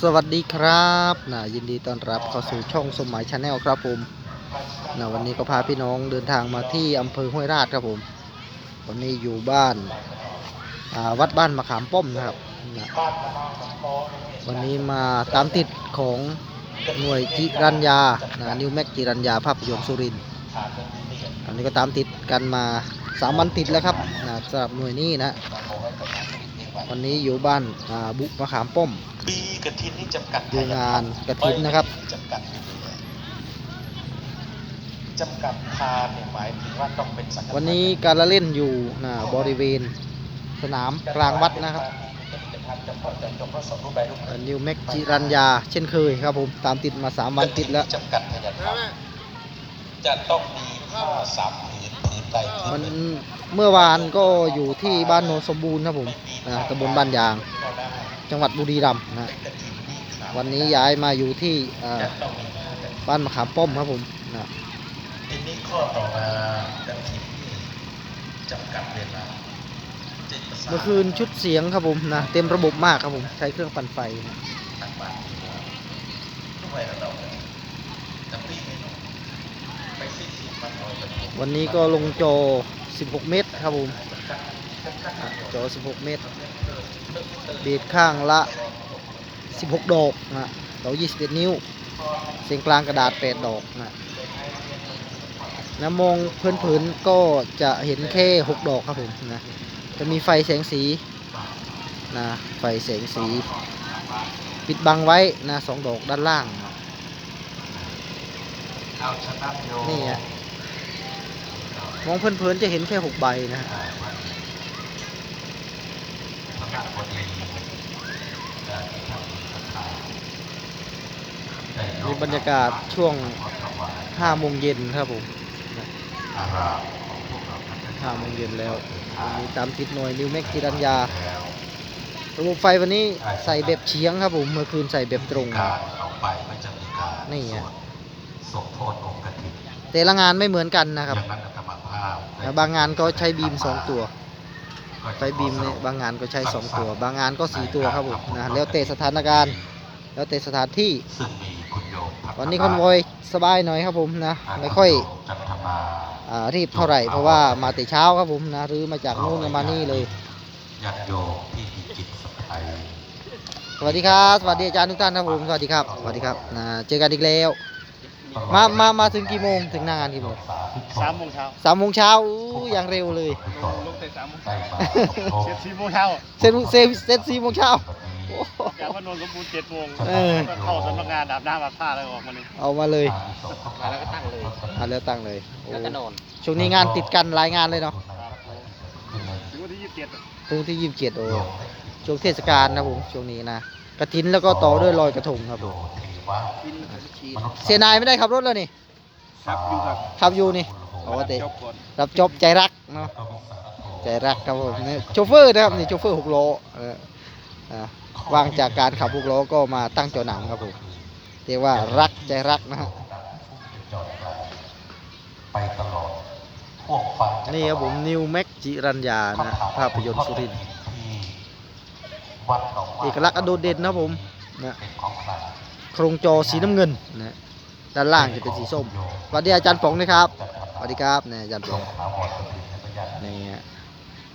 สวัสดีครับนะยินดีต้อนรับเข้าสู่ช่องสมหมายชาแนลครับผมนะวันนี้ก็พาพี่น้องเดินทางมาที่อำเภอห้วยราชครับผม วันนี้อยู่บ้านาวัดบ้านมะขามป้อมนะครับนะวันนี้มาตามติดของหน่วยจิรัญญานะนิวแม็กจิรัญญาภาพยนตร์สุรินทร์อันนี้ก็ตามติดกันมาสามวันติดแล้วครับนะสำหรับหน่วยนี้นะ วันนี้อยู่บ้านอ่าบุมะขามป้อมปีกระถินนี่จำกัดดูงานกระถินนะครับจำกัดจำกัดทานเนี่ยหมายถึงว่าต้องเป็นสังฆทาวันนี้การละเล่นอยู่นะบริเวณสนามกลางวัดนะครับจะทำจำเพาะจำจงพระสงฆ์รูปแบบรูปแบบนิวแม็กจิรัญญา เช่นเคยครับผมตามติดมา 3 วันติดแล้วจำกัดพยานธรรมจะต้องมีผ้าสามผืนผืนใดผื มันนหนึ่งเมื่อวานก็อยู่ที่บ้านโนนสมบูรณ์ครับผมนะตำบลบ้านยางก็ได้จังหวัดบุรีรัมย์นะกระถินนี่ครับวันนี้ย้ายมาอยู่ที่อ่าจะต้องมีผ้าแบบบ้านมะขามป้อมครับผมนะทีนี้ข้อต่อมากระถินนี่จำกัดเวลาจิตประสาทเมื่อคืนชุดเสียงครับผมนะเต็มระบบมากครับผมใช้เครื่องปั่นไฟนะ วันนี้ก็ลงจอ 16 เมตรครับผมอะจอ 16 เมตร เบีดข้างละ 16 ดอกนะเรา21 นิ้ว เสียงกลางกระดาษ 8 ดอกนะนะมองพลินๆก็จะเห็นแค่ 6 ดอกครับผมนะจะมีไฟแสงสีนะไฟแสงสี ปิดบังไว้นะสองดอกด้านล่างนะเอาชนะโยนี่ะ มองเพลินๆจะเห็นแค่6ใบนะฮะนี่บรรยากาศช่วงถวาโมงเย็นครับผมอารามของพวกเราท่านทั้าโมงเย็นแล้ววันนี้ตามติดหน่วยนิวแม็กจิรัญญา ระบบไฟวันนี้ใส่แบบเฉียงครับผม เมื่อคืนใส่แบบตรงนี่ไงวดสมโพธิองกฐินแต่ละงานไม่เหมือนกันนะครับ อย่างนั้นอาตมาภาพได้บางงานก็ใช้บีม2ตัวก็จะไฟบีมเนี่ยบางงานก็ใช้2ตัว บางงานก็4ตัวครับผมนะแล้วแต่สถานการณ์ แล้วแต่สถานที่ซึ่งมีคุณโยมพัฒวันนี้คอนวอยสบายหน่อยครับผมนะไม่ค่อยจันทมาอ่ารีบเท่าไหร่เพราะว่ามาแต่เช้าครับผมนะหรือมาจากนู่นมานี่เลยญาติโยมที่มีจิตศรัทธาสวัสดีครับ สวัสดีอาจารย์ทุกท่านครับผม สวัสดีครับ สวัสดีครับนะเจอกันอีกแล้ว มามามาถึงกี่โมงถึงหน้างานกี่โมงสามโมงเช้าสามโมงเช้าอู้อย่างเร็วเลย ลงลงแต่สามโมงได้มาเจ็ดสี่โมงเช้าเซ็นเซ็นเซ็นสี่โมงเช้าโอ้โห จากว่านนท์สมบูรณ์เจ็ดโมงเออ ก็เข้าสำนักงานอาบน้ำอาบท่าแล้วออกมาเลยเอามาเลยแล้วก็ตั้งเลยอ่าแล้วตั้งเลยโอ้แล้วก็นอนช่วงนี้งานติดกันหลายงานเลยเนาะถึงวันที่ยี่สิบเจ็ดถึงที่ยี่สิบเจ็ดโอ้ช่วงเทศกาลนะผมช่วงนี้นะกระถินแล้วก็ต่อด้วยลอยกระทงครับผมกินชีส เสียนายไม่ได้ขับรถแล้วนี่ครับอยู่ครับขับอยู่นี่โอ้แต่จบก่อนรับจบใจรักเนาะใจรักครับผมนี่โชเฟอร์นะครับนี่โชเฟอร์หกล้อเอออ่าว่างจากการขับหกล้อก็มาตั้งจอหนังครับผมเรียกว่ารักใจรักนะฮะไปตลอดพวกฟังนี่ครับผมนิวแม็กจิรัญญานะภาพยนตร์สุรินทร์ที่วัดหนองว่าเอกลักษณ์อันโดดเด่นนะครับผมนะ โครงจอสีน้ำเงินนะด้านล่างจะเป็นสีส้มสวัสดีอาจารย์ป๋องนะครับสวัสดีครับเนี่ยอาจารย์ป๋องถาวรเป็นพยานนี่ฮะ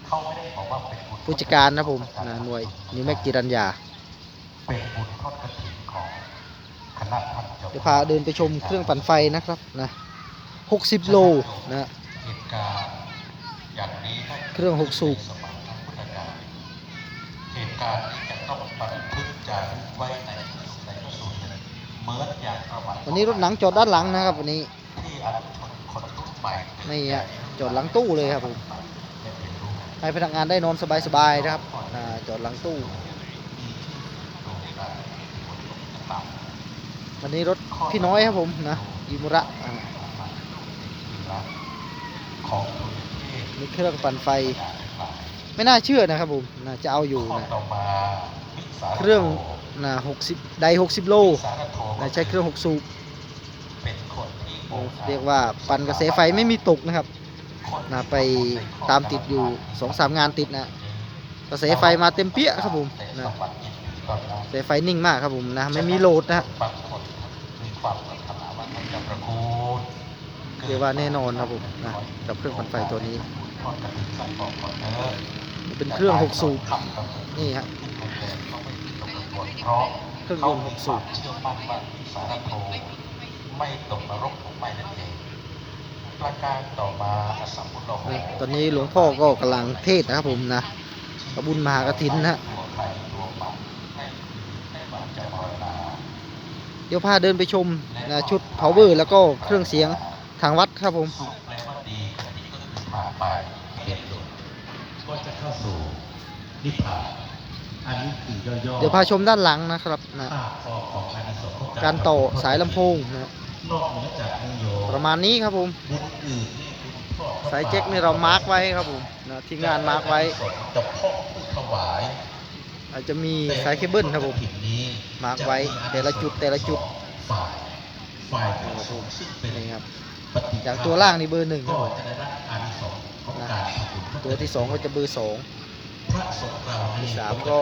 เขาไม่ได้บอกว่าเป็นบุญผู้จัดการนะผมนะหน่วยนิวแม็กจิรัญญาเป็นบุญทอดกระถิ่นของคณะท่านเจ้าจะพาเดินไปชมเครื่องปั่นไฟนะครับนะ60โลนะเหตุการณ์อย่างนี้ถ้าเครื่องหกสูบสมัยพระพุทธกาลเหตุการณ์นี้จะต้องบันทึกจารึกไว้ในในพระสูตร เลยเหมือนอย่างประวัติวันนี้รถหนังจอดด้านหลังนะครับวันนี้ที่อนุชนคนรุ่นใหม่นี่ฮะจอดหลังตู้เลยครับผมได้เรียนรู้ให้พนักงานได้นอนสบายๆนะครับอ่าจอดหลังตู้โด่งดังคนรุ่นต่ำวันนี้รถพี่น้อยครับผมนะยิมุระอ่าของคุณเทพมีเครื่องปั่นไฟ ไม่น่าเชื่อนะครับผมนะจะเอาอยู่ข้อนะต่อมาวิสาเครื่อง นะ60ได60โลสารโทนะใช้เครื่อง6สูบเป็นคนที่โง่เรียกว่าปั่นกระแสไฟไม่มีตกนะครับนะไปตามติดอยู่2-3งานติดนะกระแสไฟมาเต็มเปี้ยครับผมนะแต่สมบัติจิตตอนนั้นแต่ไฟนิ่งมากครับผมนะไม่มีโหลดนะฮะบางคนมีความปรารถนาว่ามันจะประกูลเรียกว่าแน่นอนครับผมนะกับเครื่องปั่นไฟตัวนี้ทอดกระถิ่นใส่กรอบก่อนเนอะเป็นเครื่องหกสูบขับกับนี่ฮะที่ไทยแลนด์ เขาไม่มีตกกระบวนเพราะเครื่องยนต์หกสูบเขามีความเชื่อมั่นว่าสารโทไม่ตกนรกถูกไหมนั่นเองประการต่อมาอสสัมพุทโธนะตอนนี้หลวงพ่อก็กำลังเทศน์นะครับผมนะกระบุญมหากฐินนะฮะตัวไทยตัวมันให้ให้บาดใจภาวนาเดี๋ยวพาเดินไปชมนะชุด power แล้วก็เครื่องเสียงทางวัดครับผมสุขแปลว่าดีขณะนี้ก็คือผ่านไปเห็นหลุดก็จะเข้าสู่นิพพาน อันนี้คือย่อๆเดี๋ยวพาชมด้านหลังนะครับนะภาพพอของอานิสงส์ของการต่อสายลำโพงนะนอกเหนือจากนิโยมประมาณนี้ครับผมบุญอื่นนี่คุณพ่อสายแจ็คนี่เรามาร์กไว้ครับผมนะทีมงานมาร์กไว้ จะพ่อผู้ถวายอาจจะมีสายเคเบิลครับผม ถิ่นนี้มาร์กไว้แต่ละจุดแต่ละจุด ฝ่ายฝ่ายผู้สูงซึ่งเป็นนี่ครับปฏิอย่างตัวล่างนี่เบอร์หนึ่งคก็รับผมจะได้รับอานิสงส์ของการทำบุญพระตัวที่สองก็จะเบอร์สองพระ สงฆ์เรานี่สามก็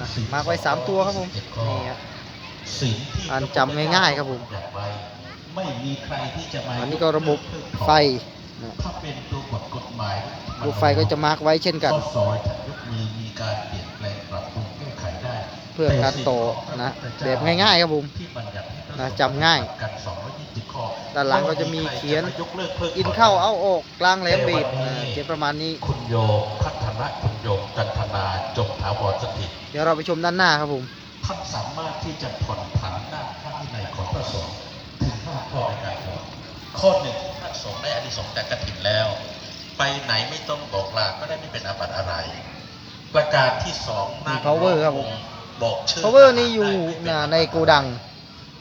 นะมาร์กไว้สามตัวครับผมนี่ครับสิ่งที่อ่านจำง่ายๆครับผมอยากไว้ไม่มีใครที่จะมาอันนี้ก็ระบบไฟนะถ้าเป็นตัวบทกฎหมายระบบไฟก็จะมาร์กไว้เช่นกันข้อซอยถ้ายกมือมีการเปลี่ยนแปลงปรับปรุงแก้ไขได้ เพื่อการต่อนะแบบง่ายๆครับผมที่บัญญัติให้นะจำง่ายกัน220ข้อด้านหลังก็จะมีเขียนยกเลิกเพิกอินเข้าเอาออกกลางแหลมบีบนะเขียนประมาณนี้คุณโย มพัฒนะคุณโยมจันทนาจงถาวรสถิต เดี๋ยวเราไปชมด้านหน้าครับผมท่านสามารถที่จะผ่อนผันหน้าพระวินัยของพระสงฆ์ถึงห้าข้อในการบวชข้อหนึ่งพระสงฆ์ได้อานิสงส์จากกฐินแล้ว ไปไหนไม่ต้องบอกลาก็ได้ไม่เป็นอาบัติอะไร ประการที่สองนั่งมี power ครับผมบอกชื่อ power นี่อยู่นะในโกดัง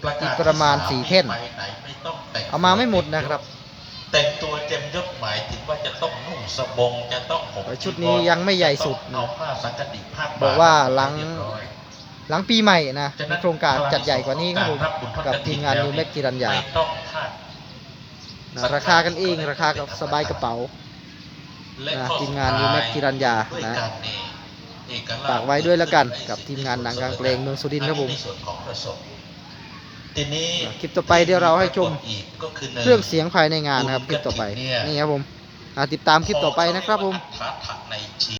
ประกาศอีกประมาณที่สี่เท่นไปไหนไม่ต้องแต่งเอามาไม่หมดนะครับ แต่งตัว เต็มยศหมายถึงว่าจะต้องนุ่งสบงจะต้องห่มแต่ชุดนี้ยังไม่ใหญ่สุดนะเอาผ้าสังกติผ้าบอกว่าหลังเรียบร้อยหลังปีใหม่นะฉะมีโครงการจัดใหญ่กว่านี้ครับผมการบุญทอดกับฐิทีมงานนิวแม็กกิรัญญาไม่ต้องพลาดนะราคากันเองราคากับสบายกระเป๋าและนะข้อทีมงานนิวแม็กกิรัญญาด้วยนะการนี่เอกลักษณ์ฝากไว้ด้วยแล้วกันกับทีมงานหนังกลางเพลงเมืองสุรินทร์ครับผม ทีนี้คลิปต่อไปเดี๋ยวเราให้ชมอีกก็คือหนึ่เครื่องเสียงภายในงานนะครับคลิปต่อไปบุญกฐินเนี่ยนี่ครับผมอ่าติดตามคลิปต่อไปนะครับผมพระถักในชี